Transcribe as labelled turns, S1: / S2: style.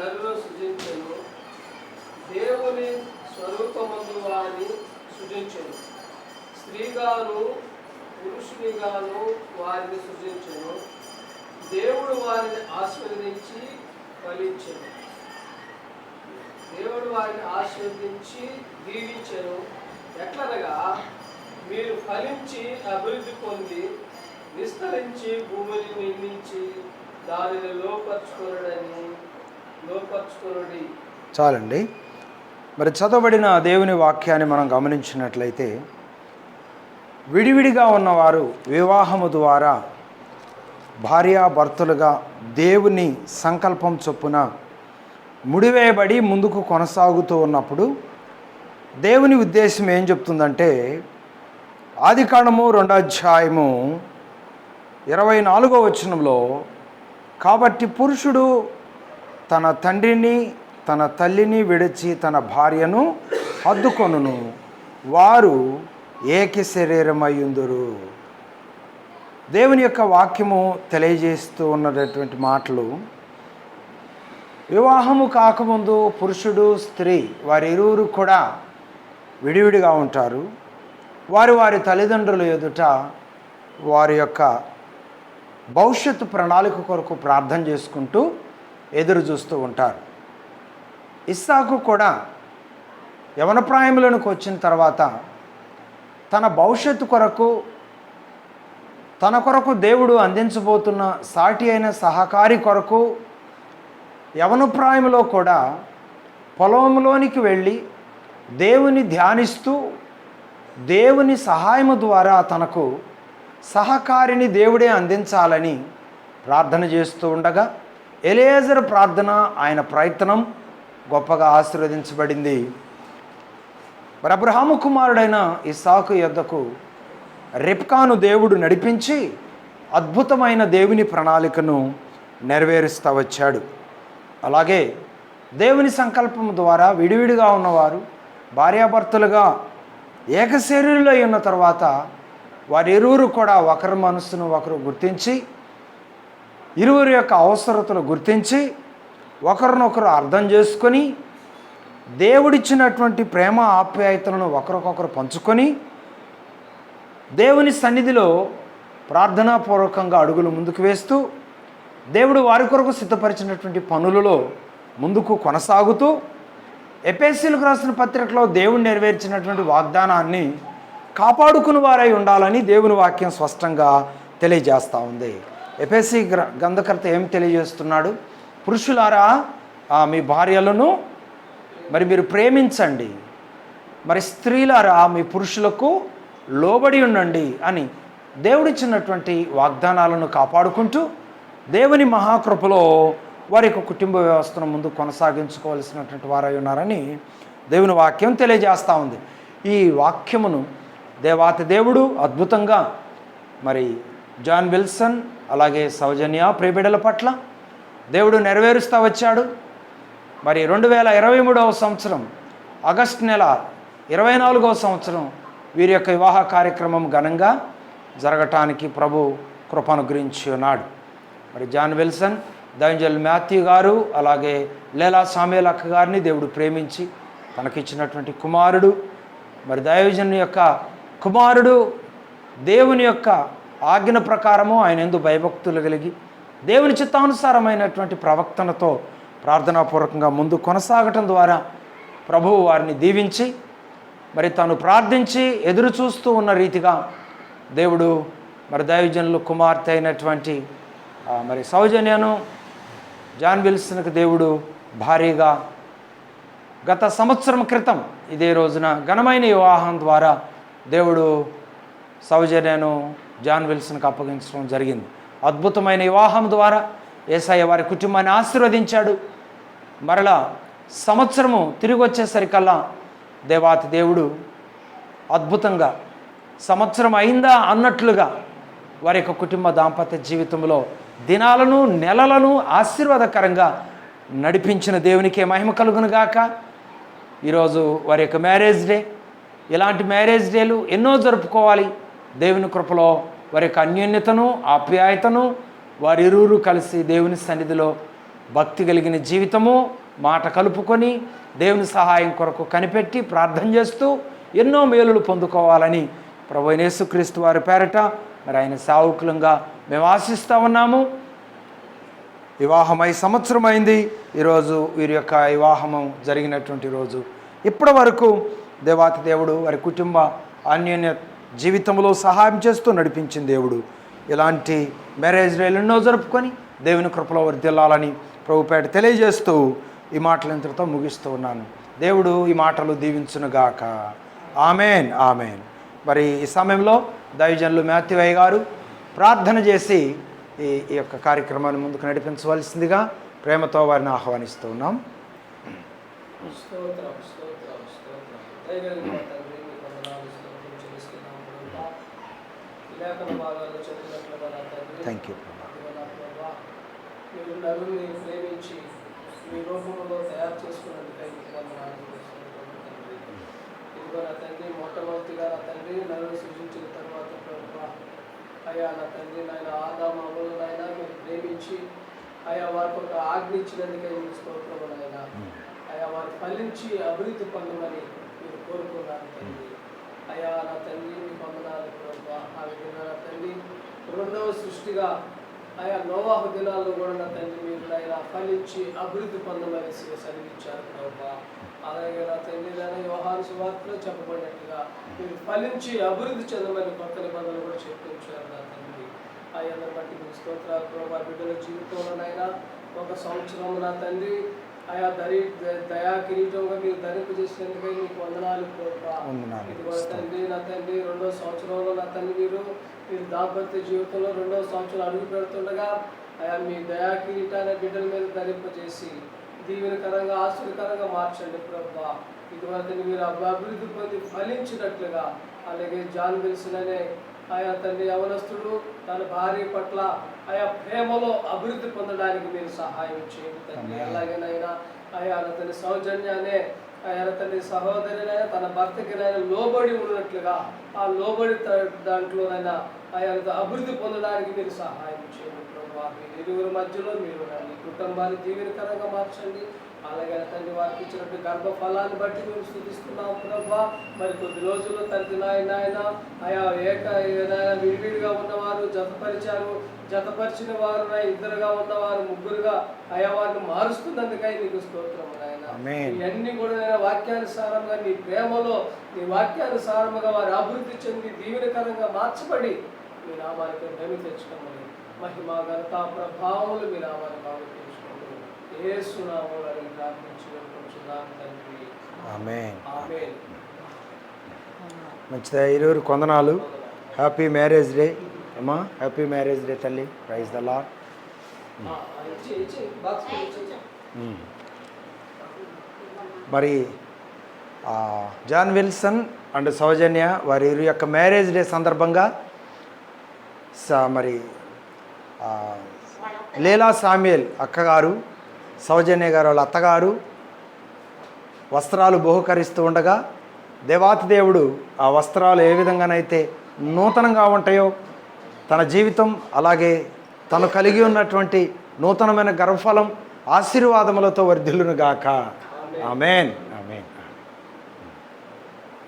S1: నరులను సృజించను. దేవుని స్వరూపమందు వారిని సృజించను. స్త్రీగాను పురుషునిగాను వారిని సృజించను. దేవుడు వారిని ఆశీర్వదించి ఫలించను దేవుడు వారిని ఆశీర్వదించి దీవించను. ఎట్లనగా మీరు ఫలించి అభివృద్ధి పొంది విస్తరించి భూమిని నిర్మించి దానిని లోపరుచుకొనడని
S2: చాలండి. మరి చదవబడిన దేవుని వాక్యాన్ని మనం గమనించినట్లయితే విడివిడిగా ఉన్నవారు వివాహము ద్వారా భార్యాభర్తలుగా దేవుని సంకల్పం చొప్పున ముడివేయబడి ముందుకు కొనసాగుతూ ఉన్నప్పుడు దేవుని ఉద్దేశం ఏం చెప్తుందంటే ఆది కాండము రెండో అధ్యాయము ఇరవై నాలుగో వచనంలో కాబట్టి పురుషుడు తన తండ్రిని తన తల్లిని విడిచి తన భార్యను హద్దుకొనును వారు ఏక శరీరమయ్యుందురు. దేవుని యొక్క వాక్యము తెలియజేస్తూ ఉన్నటువంటి మాటలు. వివాహము కాకముందు పురుషుడు స్త్రీ వారి ఇరువురు కూడా విడివిడిగా ఉంటారు. వారి వారి తల్లిదండ్రుల ఎదుట వారి యొక్క భవిష్యత్తు ప్రణాళిక కొరకు ప్రార్థన చేసుకుంటూ ఎదురు చూస్తూ ఉంటారు. ఇస్సాకు కూడా యవనప్రాయములకు వచ్చిన తర్వాత తన భవిష్యత్తు కొరకు తన కొరకు దేవుడు అందించబోతున్న సాటి అయిన సహకారి కొరకు యవనప్రాయంలో కూడా పొలంలోనికి వెళ్ళి దేవుని ధ్యానిస్తూ దేవుని సహాయము ద్వారా తనకు సహకారిని దేవుడే అందించాలని ప్రార్థన చేస్తూ ఉండగా ఎలియేజర్ ప్రార్థన ఆయన ప్రయత్నం గొప్పగా ఆశీర్వదించబడింది. మరి అబ్రహాము కుమారుడైన ఇసాకు యొద్దకు రిప్కాను దేవుడు నడిపించి అద్భుతమైన దేవుని ప్రణాళికను నెరవేరుస్తూ వచ్చాడు. అలాగే దేవుని సంకల్పం ద్వారా విడివిడిగా ఉన్నవారు భార్యాభర్తలుగా ఏకశరీరులై ఉన్న తర్వాత వారిరువురు కూడా ఒకరి మనస్సును ఒకరు గుర్తించి ఇరువురి యొక్క అవసరతను గుర్తించి ఒకరినొకరు అర్థం చేసుకొని దేవుడిచ్చినటువంటి ప్రేమ ఆప్యాయతలను ఒకరికొకరు పంచుకొని దేవుని సన్నిధిలో ప్రార్థనాపూర్వకంగా అడుగులు ముందుకు వేస్తూ దేవుడు వారి కొరకు సిద్ధపరిచినటువంటి పనులలో ముందుకు కొనసాగుతూ ఎపిఎస్సీలకు రాసిన పత్రికలో దేవుడు నెరవేర్చినటువంటి వాగ్దానాన్ని కాపాడుకుని వారై ఉండాలని దేవుని వాక్యం స్పష్టంగా తెలియజేస్తూ ఉంది. ఎపిఎస్సి గ్ర గంధకర్త ఏం తెలియజేస్తున్నాడు? పురుషులారా మీ భార్యలను మరి మీరు ప్రేమించండి. మరి స్త్రీలారా మీ పురుషులకు లోబడి ఉండండి అని దేవుడిచ్చినటువంటి వాగ్దానాలను కాపాడుకుంటూ దేవుని మహాకృపలో వారి యొక్క కుటుంబ వ్యవస్థను ముందు కొనసాగించుకోవాల్సినటువంటి వారై ఉన్నారని దేవుని వాక్యం తెలియజేస్తూ ఉంది. ఈ వాక్యమును దేవాతి దేవుడు అద్భుతంగా మరి జాన్ విల్సన్ అలాగే సౌజన్య ప్రియబిడల పట్ల దేవుడు నెరవేరుస్తూ వచ్చాడు. మరి రెండు వేల ఇరవై మూడవ సంవత్సరం ఆగస్ట్ నెల ఇరవై నాలుగవ సంవత్సరం వీరి యొక్క వివాహ కార్యక్రమం ఘనంగా జరగటానికి ప్రభు కృపను గురించి ఉన్నాడు. మరి జాన్ విల్సన్ దయంజల్ మాథ్యూ గారు అలాగే లేలా సామేల్ అక్క గారిని దేవుడు ప్రేమించి తనకిచ్చినటువంటి కుమారుడు మరి దయోజన్ యొక్క కుమారుడు దేవుని యొక్క ఆజ్ఞ ప్రకారము ఆయన ఎందు భయభక్తులు కలిగి దేవుని చిత్తానుసారమైనటువంటి ప్రవక్తనతో ప్రార్థనాపూర్వకంగా ముందు కొనసాగటం ద్వారా ప్రభువు వారిని దీవించి మరి తాను ప్రార్థించి ఎదురు చూస్తూ ఉన్న రీతిగా దేవుడు మరి దైవజనులు కుమార్తె అయినటువంటి మరి సౌజన్యను జాన్ విల్సన్కి దేవుడు భారీగా గత సంవత్సరం క్రితం ఇదే రోజున ఘనమైన వివాహం ద్వారా దేవుడు సౌజన్యను జాన్ విల్సన్కి అప్పగించడం జరిగింది. అద్భుతమైన వివాహం ద్వారా ఏసయ్య వారి కుటుంబాన్ని ఆశీర్వదించాడు. మరలా సంవత్సరము తిరిగి వచ్చేసరికల్లా దేవాతి దేవుడు అద్భుతంగా సంవత్సరం అయిందా అన్నట్లుగా వారి యొక్క కుటుంబ దాంపత్య జీవితంలో దినాలను నెలలను ఆశీర్వాదకరంగా నడిపించిన దేవునికే మహిమ కలుగునుగాక ఈరోజు వారి యొక్క మ్యారేజ్ డే. ఇలాంటి మ్యారేజ్ డేలు ఎన్నో జరుపుకోవాలి. దేవుని కృపలో వారి యొక్క అన్యోన్యతను ఆప్యాయతను వారిరువురు కలిసి దేవుని సన్నిధిలో భక్తి కలిగిన జీవితము మాట కలుపుకొని దేవుని సహాయం కొరకు కనిపెట్టి ప్రార్థన చేస్తూ ఎన్నో మేలులు పొందుకోవాలని ప్రభు యేసుక్రీస్తు వారి పేరట మరి ఆయన సావుకులంగా మేము ఆశిస్తూ ఉన్నాము. వివాహమై సంవత్సరమైంది. ఈరోజు వీరి యొక్క వివాహము జరిగినటువంటి రోజు. ఇప్పటి వరకు దేవాతి దేవుడు వారి కుటుంబ అన్యోన్య జీవితంలో సహాయం చేస్తూ నడిపించిన దేవుడు. ఇలాంటి మ్యారేజ్ రైలు ఎన్నో జరుపుకొని దేవుని కృపలో వర్దిల్లాలని ప్రభుపేట తెలియజేస్తూ ఈ మాటలు ఇంతటితో ముగిస్తూ ఉన్నాను. దేవుడు ఈ మాటలు దీవించునుగాక. Amen amen. మరి ఈ సమయంలో దైవజనులు మాథ్యవయ్య గారు ప్రార్థన చేసి ఈ ఈ యొక్క కార్యక్రమాన్ని ముందుకు నడిపించవలసిందిగా ప్రేమతో వారిని ఆహ్వానిస్తూ ఉన్నాం.
S1: స్తోత్రం స్తోత్రం స్తోత్రం. స్తోత్రం
S2: థ్యాంక్ యూ
S1: మీరు ప్రేమించి మీ రూపంలో తయారు చేసుకున్నందుకై స్తోత్రం తండ్రి ఇదిగో నా తండ్రి మొట్టమొదటిగా నా తండ్రి సృజించిన తర్వాత ప్రభా అయ్యా నా తండ్రి నాయన ఆదామములు నాయన మీరు ప్రేమించి అయ్యా వారికి ఒక ఆజ్ఞ ఇచ్చినందుకై మీకు స్తోత్రము నాయన అయ్యా వారు ఫలించి అభివృద్ధి పొందమని మీరు కోరుకున్నారు తండ్రి అయ్యా నా తండ్రి మీ వందనాలు ప్రభా ఆ విధంగా నా తండ్రి రెండవ ఆయా నోవాహు దినాల్లో కూడా నా తండ్రి మీరు ఆయన ఫలించి అభివృద్ధి పొందమని సెలవిచ్చారు ప్రభా. అలాగే నా తండ్రి నాయన వ్యవహార సువార్తలో చెప్పబడినట్టుగా మీరు ఫలించి అభివృద్ధి చెందమని కొత్త నిబంధనలు కూడా చెప్పించారు నా తండ్రి. ఆయన బట్టి మీ స్తోత్రాలు ప్రభా బిడ్డల జీవితంలోనైనా ఒక సంవత్సరం నా తండ్రి ఆయా దరి దయా కిరీటంగా మీరు ధరింపు చేసినందుకై మీకు వందనాలు. ఇదిగో తండ్రి నా తండ్రి రెండో సంవత్సరంలో నా తండ్రి మీరు మీరు దాంపత్య జీవితంలో రెండో సంవత్సరం అడుగు పెడుతుండగా ఆయా మీ దయా కిరీటాన్ని బిడ్డల మీద ధరింపజేసి దీవెనకరంగా ఆశ్చర్యకరంగా మార్చండి ప్రభా ఇదివరకు మీరు అభి- అభివృద్ధి పొంది ఫలించినట్లుగా అలాగే జాన్ విల్సన్ అనే ఆయా తండ్రి యవనస్తుడు తన భార్య పట్ల ఆయా ప్రేమలో అభివృద్ధి పొందడానికి మీరు సహాయం చేయండి తండ్రి. అలాగేనైనా ఆయా తన సౌజన్యాన్ని ఆయన తన సహోదరునైనా తన భర్తకినైనా లోబడి ఉన్నట్లుగా ఆ లోబడి దాంట్లోనైనా ఆయన అభివృద్ధి పొందడానికి మీరు సహాయం చేయండి ప్రభా మీ ఇరువురి మధ్యలో మీరు కుటుంబాన్ని దీవెనకరంగా మార్చండి. అలాగే తండ్రి వారికి ఇచ్చినట్టు గర్భ ఫలాన్ని బట్టి మేము స్థుతిస్తున్నాం ప్రభా మరి కొద్ది రోజుల్లో తండ్రి నాయన ఆయన ఆయా ఏక విడివిడిగా ఉన్నవారు జతపరిచారు జతపరిచిన వారు ఇద్దరుగా ఉన్నవారు ముగ్గురుగా ఆయా వారిని మారుస్తున్నందుకై నీకు స్తోత్రం నాయన. ఇవన్నీ కూడా నేను వాక్యానుసారంగా నీ ప్రేమలో నీ వాక్యానుసారముగా వారి అభివృద్ధి చెంది దీవెనకరంగా మార్చబడి మీ నామానికి మేము తెచ్చుకోమని మహిమ ఘనత ప్రభావములు మీ నామాన్ని బాగు
S2: మంచిదా ఇరువురు కొందనాలు. Happy marriage day. అమ్మా హ్యాపీ మ్యారేజ్ డే తల్లి. ప్రైజ్ ద లాడ్
S1: ఆ, ఇచ్చి ఇచ్చి బాక్స్ ఇచ్చి
S2: మరి జాన్ విల్సన్ అండ్ సౌజన్య వారి ఇరు యొక్క మ్యారేజ్ డే సందర్భంగా స మరి లీలా సామ్యుయల్ అక్కగారు సౌజన్య గారు వాళ్ళ అత్తగారు వస్త్రాలు బహుకరిస్తూ ఉండగా దేవాతి దేవుడు ఆ వస్త్రాలు ఏ విధంగానైతే నూతనంగా ఉంటాయో తన జీవితం అలాగే తను కలిగి ఉన్నటువంటి నూతనమైన గర్వఫలం ఆశీర్వాదములతో వర్ధిల్లునుగాక. ఆమెన్.